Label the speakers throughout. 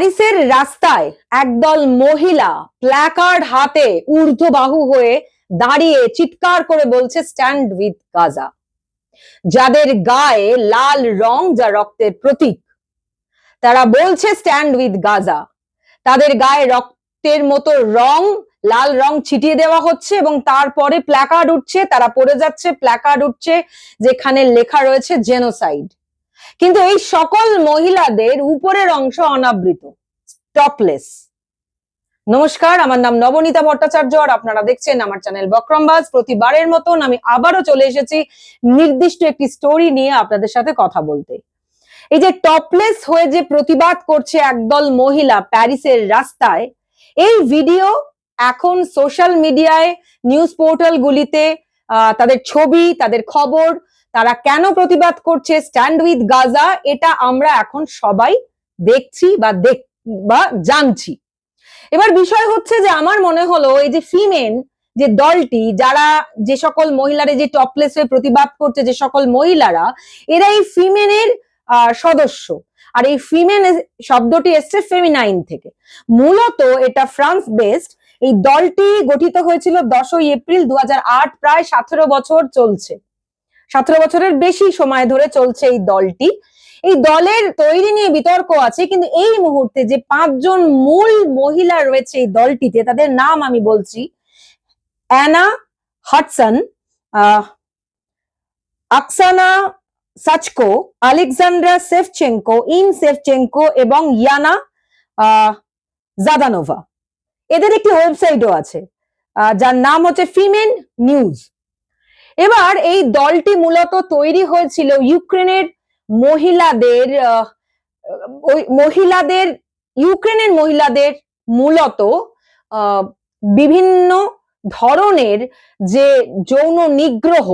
Speaker 1: প্যারিসের রাস্তায় একদল মহিলা প্ল্যাকার্ড হাতে ঊর্ধ্ববাহু হয়ে দাঁড়িয়ে চিৎকার করে বলছে স্ট্যান্ড উইথ গাজা যাদের গায়ে লাল রং, যা রক্তের প্রতীক। তারা বলছে স্ট্যান্ড উইথ গাজা তাদের গায়ে রক্তের মতো রং, লাল রং ছিটিয়ে দেওয়া হচ্ছে এবং তারপরে প্ল্যাকার্ড উঠছে, তারা পড়ে যাচ্ছে, প্ল্যাকার্ড উঠছে, যেখানে লেখা রয়েছে জেনোসাইড কিন্তু এই সকল মহিলাদের উপরের অংশ অনাবৃত টপলেস নমস্কার আমার নাম নবনীতা ভট্টাচার্য আর আপনারা দেখছেন আমার চ্যানেল বক্রমবাজ প্রতিবারের মতন আমি আবারও চলে এসেছি নির্দিষ্ট একটি স্টোরি নিয়ে আপনাদের সাথে কথা বলতে। এই যে টপলেস হয়ে যে প্রতিবাদ করছে একদল মহিলা প্যারিসের রাস্তায় এই ভিডিও এখন সোশ্যাল মিডিয়ায় নিউজ পোর্টাল গুলিতে আহ, তাদের ছবি তাদের খবর তারা কেন প্রতিবাদ করছে স্ট্যান্ড উইথ গাজা? এটা আমরা এখন সবাই দেখছি বা দেখ, বা জানছি। এবার বিষয় হচ্ছে যে আমার মনে হলো এই যে ফিমেন যে দলটি, যারা যে সকল মহিলারা যে টপলেস হয়ে প্রতিবাদ করছে, যে সকল মহিলারা এরা এই ফিমেনের সদস্য। আর এই ফিমেন শব্দটি এসছে ফেমিনাইন থেকে। মূলত এটা ফ্রান্স বেসড এই দলটি গঠিত হয়েছিল দশই এপ্রিল দু হাজার আট, প্রায় সতেরো বছর চলছে। সতেরো বছরের বেশি সময় ধরে চলছে এই দলটি। এই দলের তৈরি নিয়ে বিতর্ক আছে, কিন্তু এই মুহূর্তে যে পাঁচজন মূল মহিলা রয়েছে এই দলটিতে, তাদের নাম আমি বলছি, Anna Hutsol Oksana Shachko, Alexandra Shevchenko Inna Shevchenko এবং ইয়ানা জাদানোভা। এদের একটি ওয়েবসাইটও আছে যার নাম হচ্ছে ফিমেন নিউজ। এবার এই দলটি মূলত তৈরি হয়েছিল ইউক্রেনের মহিলাদের ওই মহিলাদের, ইউক্রেনের মহিলাদের মূলত বিভিন্ন ধরনের যে যৌন নিগ্রহ,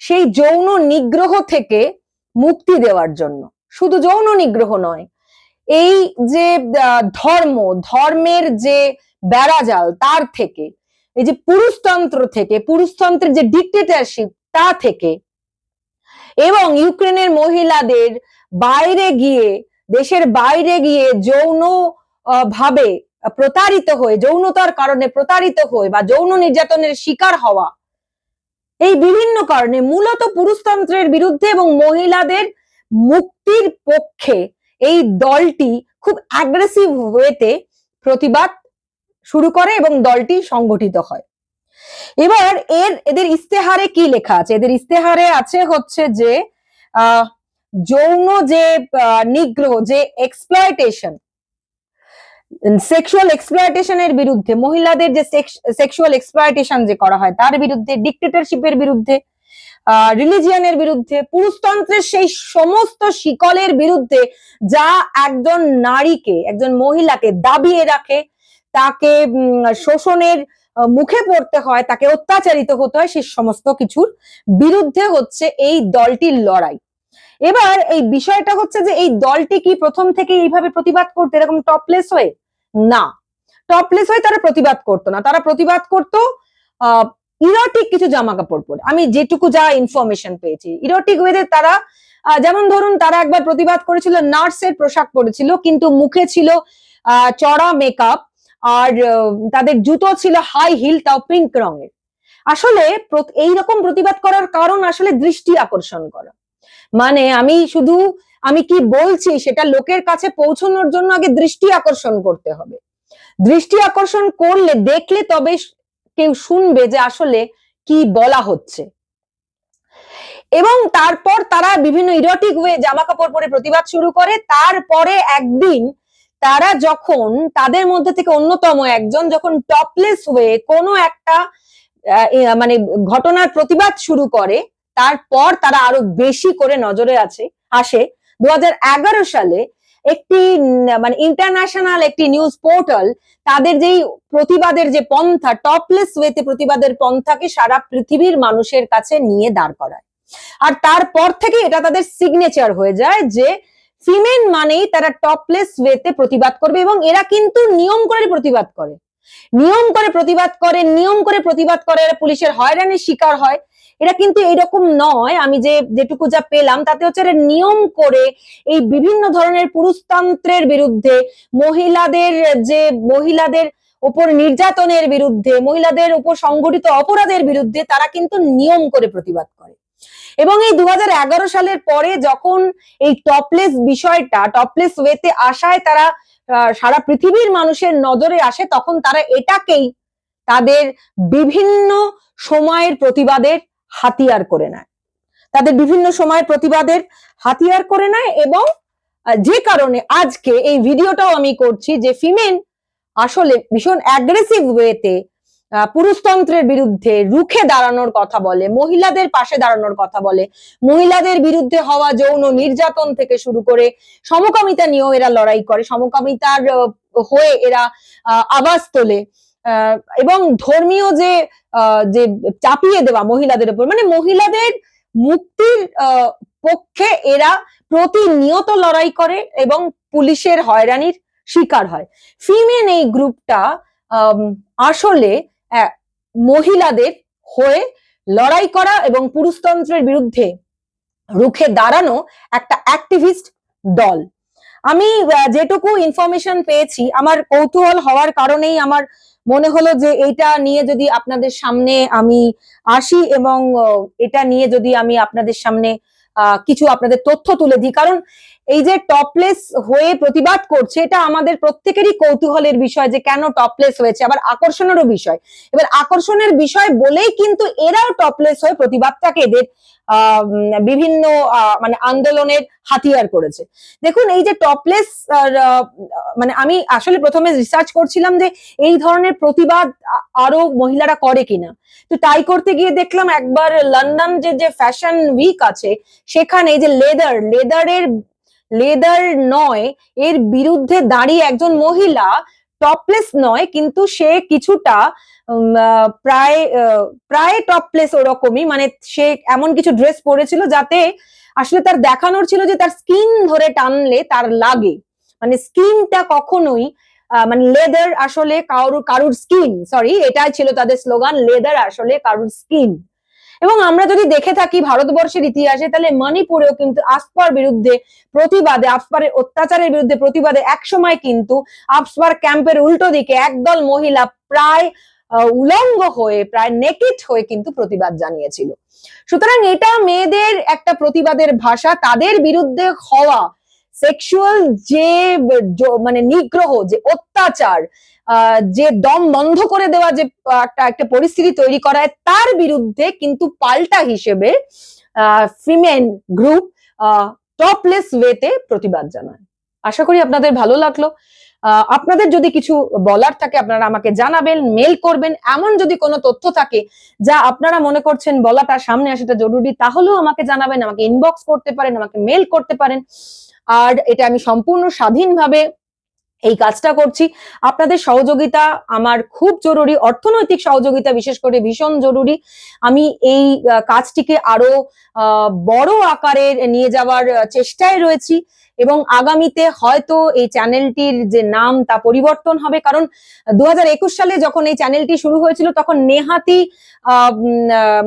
Speaker 1: সেই যৌন নিগ্রহ থেকে মুক্তি দেওয়ার জন্য। শুধু যৌন নিগ্রহ নয়, এই যে ধর্ম, ধর্মের যে বেড়াজাল, তার থেকে এই যে পুরুষতন্ত্র থেকে, পুরুষতন্ত্রের যে ডিক্টেটারশিপ তা থেকে এবং ইউক্রেনের মহিলাদের বাইরে গিয়ে, দেশের বাইরে গিয়ে যৌন ভাবে প্রতারিত হয়ে, যৌনতার কারণে প্রতারিত হয়ে বা যৌন নির্যাতনের শিকার হওয়া, এই বিভিন্ন কারণে মূলত পুরুষতন্ত্রের বিরুদ্ধে এবং মহিলাদের মুক্তির পক্ষে এই দলটি খুব অ্যাগ্রেসিভ ওয়েতে প্রতিবাদ শুরু করে এবং দলটি সংগঠিত হয়। এবার এর, এদের ইস্তেহারে কি লেখা আছে? এদের ইস্তেহারে আছে হচ্ছে যে যৌন যে নিগ্রহ, যে এক্সপ্লয়টেশন সেক্সুয়াল এক্সপ্লয়টেশনের বিরুদ্ধে, মহিলাদের যে সেক্সুয়াল এক্সপ্লয়টেশন যে করা হয়, তার বিরুদ্ধে ডিক্টেটরশিপের বিরুদ্ধে রিলিজিয়ানের বিরুদ্ধে, পুরুষতন্ত্রের সেই সমস্ত শিকলের বিরুদ্ধে যা একজন নারীকে, একজন মহিলাকে দাবিয়ে রাখে তাকে শোষণের মুখে পড়তে হয়, তাকে অত্যাচারিত হতে হয় সেই সমস্ত কিছুর বিরুদ্ধে হচ্ছে এই দলটির লড়াই। এবার এই বিষয়টা হচ্ছে যে এই দলটি কি প্রথম থেকে এইভাবে প্রতিবাদ করতে, এরকম টপলেস হয়ে? না। টপলেস হয়ে তারা প্রতিবাদ করতো না। তারা প্রতিবাদ করতো ইরোটিক কিছু জামা কাপড় পরে। আমি যেটুকু যা ইনফরমেশন পেয়েছি। ইরোটিক ওয়েদের তারা যেমন ধরুন তারা একবার প্রতিবাদ করেছিল, নার্সের পোশাক পরেছিল, কিন্তু মুখে ছিল চড়া মেকআপ আর তাদের জুতো ছিল হাই হিল তাও পিঙ্ক রঙের। আসলে প্রত- এইরকম প্রতিবাদ করার কারণ আসলে দৃষ্টি আকর্ষণ করা। মানে আমি শুধু, আমি কি বলছি, সেটা লোকের কাছে পৌঁছানোর জন্য আগে দৃষ্টি আকর্ষণ করতে হবে। দৃষ্টি আকর্ষণ করলে, দেখলে তবে কেউ শুনবে যে আসলে কি বলা হচ্ছে। এবং তারপর তারা বিভিন্ন ইরোটিক ওয়ে জামা কাপড় পরে প্রতিবাদ শুরু করে। তারপরে একদিন তারা যখন তাদের মধ্যে থেকে অন্যতম একজন যখন টপলেস হয়ে কোনো একটা মানে ঘটনার প্রতিবাদ শুরু করে, তারপর তারা আরও বেশি করে নজরে আছে, আসে। দুহাজার এগারো সালে একটি মানে ইন্টারন্যাশনাল একটি নিউজ পোর্টাল তাদের যেই প্রতিবাদের যে পন্থা টপলেস ওয়েতে প্রতিবাদের পন্থাকে সারা পৃথিবীর মানুষের কাছে নিয়ে দাঁড় করায়। আর তারপর থেকে এটা তাদের সিগনেচার হয়ে যায় যে ফিমেন মানেই তারা টপলেস ওয়েতে প্রতিবাদ করবে এবং এরা কিন্তু নিয়ম করে প্রতিবাদ করে। নিয়ম করে প্রতিবাদ করে, নিয়ম করে প্রতিবাদ করে, এরা পুলিশের হয়রানির শিকার হয়। এটা কিন্তু এরকম নয়, আমি যে, যেটুকু যা পেলাম, তাতে হচ্ছে এরা নিয়ম করে এই বিভিন্ন ধরনের পুরুষতন্ত্রের বিরুদ্ধে, মহিলাদের যে, মহিলাদের ওপর নির্যাতনের বিরুদ্ধে, মহিলাদের উপর সংগঠিত অপরাধের বিরুদ্ধে তারা কিন্তু নিয়ম করে প্রতিবাদ করে। এবং এই দু হাজার এগারো সালের পরে যখন এই টপলেস বিষয়টা টপলেস ওয়েতে আসায় তারা সারা পৃথিবীর মানুষের নজরে আসে, তখন তারা এটাকেই তাদের বিভিন্ন সময়ের প্রতিবাদের হাতিয়ার করে নেয়। তাদের বিভিন্ন সময়ের প্রতিবাদের হাতিয়ার করে নেয় এবং যে কারণে আজকে এই ভিডিওটাও আমি করছি যে ফিমেন আসলে ভীষণ অ্যাগ্রেসিভ ওয়েতে পুরুষতন্ত্রের বিরুদ্ধে রুখে দাঁড়ানোর কথা বলে, মহিলাদের পাশে দাঁড়ানোর কথা বলে, মহিলাদের বিরুদ্ধে হওয়া যৌন নির্যাতন থেকে শুরু করে সমকামিতা নিয়েও এরা লড়াই করে, সমকামিতার হয়ে এরা আওয়াজ তোলে। এবং ধর্মীয় যে যে চাপিয়ে দেওয়া মহিলাদের উপর মানে মহিলাদের মুক্তির পক্ষে এরা প্রতিনিয়ত লড়াই করে এবং পুলিশের হয়রানির শিকার হয়। ফিমেন এই গ্রুপটা আসলে মহিলাদের হয়ে লড়াই করা এবং পুরুষতন্ত্রের বিরুদ্ধে রুখে দাঁড়ানো একটা অ্যাক্টিভিস্ট দল। আমি যেটুকু ইনফরমেশন পেয়েছি, আমার কৌতূহল হওয়ার কারণেই আমার মনে হলো যে এইটা নিয়ে যদি আপনাদের সামনে আমি আসি এবং এটা নিয়ে যদি আমি আপনাদের সামনে কিছু আপনাদের তথ্য তুলে দিই। কারণ এই যে টপলেস হয়ে প্রতিবাদ করছে, এটা আমাদের প্রত্যেকেরই কৌতূহলের বিষয় যে কেন টপলেস হয়েছে, আবার আকর্ষণেরও বিষয়। এবার আকর্ষণের বিষয় বলেই কিন্তু এরাও টপলেস হয়ে প্রতিবাদটাকে এদের বিভিন্ন মানে আন্দোলনের হাতিয়ার করেছে। দেখুন, এই যে টপলেস মানে আমি আসলে প্রথমে রিসার্চ করছিলাম যে এই ধরনের প্রতিবাদ আরও মহিলারা করে কিনা। তো তাই করতে গিয়ে দেখলাম একবার লন্ডন যে যে ফ্যাশন উইক আছে, সেখানে এই যে লেদার লেদারের লেদার নয়, এর বিরুদ্ধে দাঁড়িয়ে একজন মহিলা টপলেস নয়, কিন্তু সে কিছুটা প্রায় প্রায় টপলেস ওরকমই মানে সে এমন কিছু ড্রেস পরেছিল যাতে আসলে তার দেখানোর ছিল যে তার স্কিন ধরে টানলে তার লাগে। মানে স্কিনটা কখনোই মানে লেদার আসলে কারুর কারুর স্কিন সরি এটাই ছিল তাদের স্লোগান লেদার আসলে কারুর স্কিন এবং আমরা যদি দেখে থাকি ভারতবর্ষের ইতিহাসে, তাহলে মণিপুরেও কিন্তু আফপার বিরুদ্ধে প্রতিবাদে আফপারের অত্যাচারের বিরুদ্ধে প্রতিবাদে একসময় কিন্তু আফপার ক্যাম্পের উল্টো দিকে একদল মহিলা প্রায় উলঙ্গ হয়ে, প্রায় নেকেট হয়ে কিন্তু প্রতিবাদ জানিয়েছিল। সুতরাং এটা মেয়েদের একটা প্রতিবাদের ভাষা, তাদের বিরুদ্ধে হওয়া সেক্সুয়াল যে মানে নিগ্রহ, যে অত্যাচার যে দম বন্ধ করে দেওয়া যে একটা একটা পরিস্থিতি তৈরি করা হয় তার বিরুদ্ধে কিন্তু পাল্টা হিসেবে ফিমেন গ্রুপ টপলেস ওয়েতে প্রতিবাদ জানায়। আশা করি আপনাদের ভালো লাগল। আপনাদের যদি কিছু বলার থাকে, আপনারা আমাকে জানাবেন মেল করবেন। এমন যদি কোনো তথ্য থাকে যা আপনারা মনে করছেন বলাটা সামনে আসাটা জরুরি, তাহলেও আমাকে জানাবেন, আমাকে ইনবক্স করতে পারেন, আমাকে মেল করতে পারেন। আর এটা আমি সম্পূর্ণ স্বাধীনভাবে এই কাজটা করছি। আপনাদের সহযোগিতা আমার খুব জরুরি অর্থনৈতিক সহযোগিতা বিশেষ করে ভীষণ জরুরি। আমি এই কাজটিকে আরও বড় আকারে নিয়ে যাওয়ার চেষ্টায় রয়েছি এবং আগামীতে হয়তো এই চ্যানেলটির যে নাম তা পরিবর্তন হবে। কারণ দু হাজার একুশ সালে যখন এই চ্যানেলটি শুরু হয়েছিল তখন নেহাতি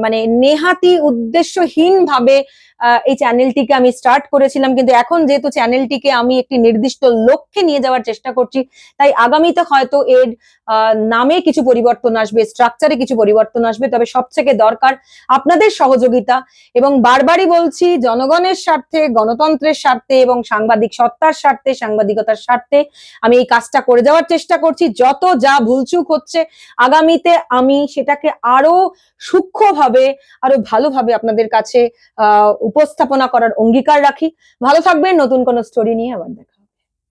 Speaker 1: মানে নেহাতি উদ্দেশ্যহীন ভাবে আহ, এই চ্যানেলটিকে আমি স্টার্ট করেছিলাম, কিন্তু এখন যেহেতু চ্যানেলটিকে আমি একটি নির্দিষ্ট লক্ষ্যে নিয়ে যাওয়ার চেষ্টা করছি, তাই আগামীতে হয়তো এর নামে কিছু পরিবর্তন আসবে স্ট্রাকচারে কিছু পরিবর্তন আসবে, তবে সবথেকে দরকার আপনাদের সহযোগিতা এবং বারবারই বলছি, জনগণের স্বার্থে, গণতন্ত্রের স্বার্থে এবং সাংবাদিক সত্তার স্বার্থে, সাংবাদিকতার স্বার্থে আমি এই কাজটা করে যাওয়ার চেষ্টা করছি, যত যা ভুলচুক হচ্ছে, আগামীতে আমি সেটাকে আরও সূক্ষ্মভাবে, আরও ভালোভাবে আপনাদের কাছে, আহ উপস্থাপনা করার অঙ্গীকার রাখি। ভালো থাকবেন নতুন কোন স্টোরি নিয়ে আবার দেখা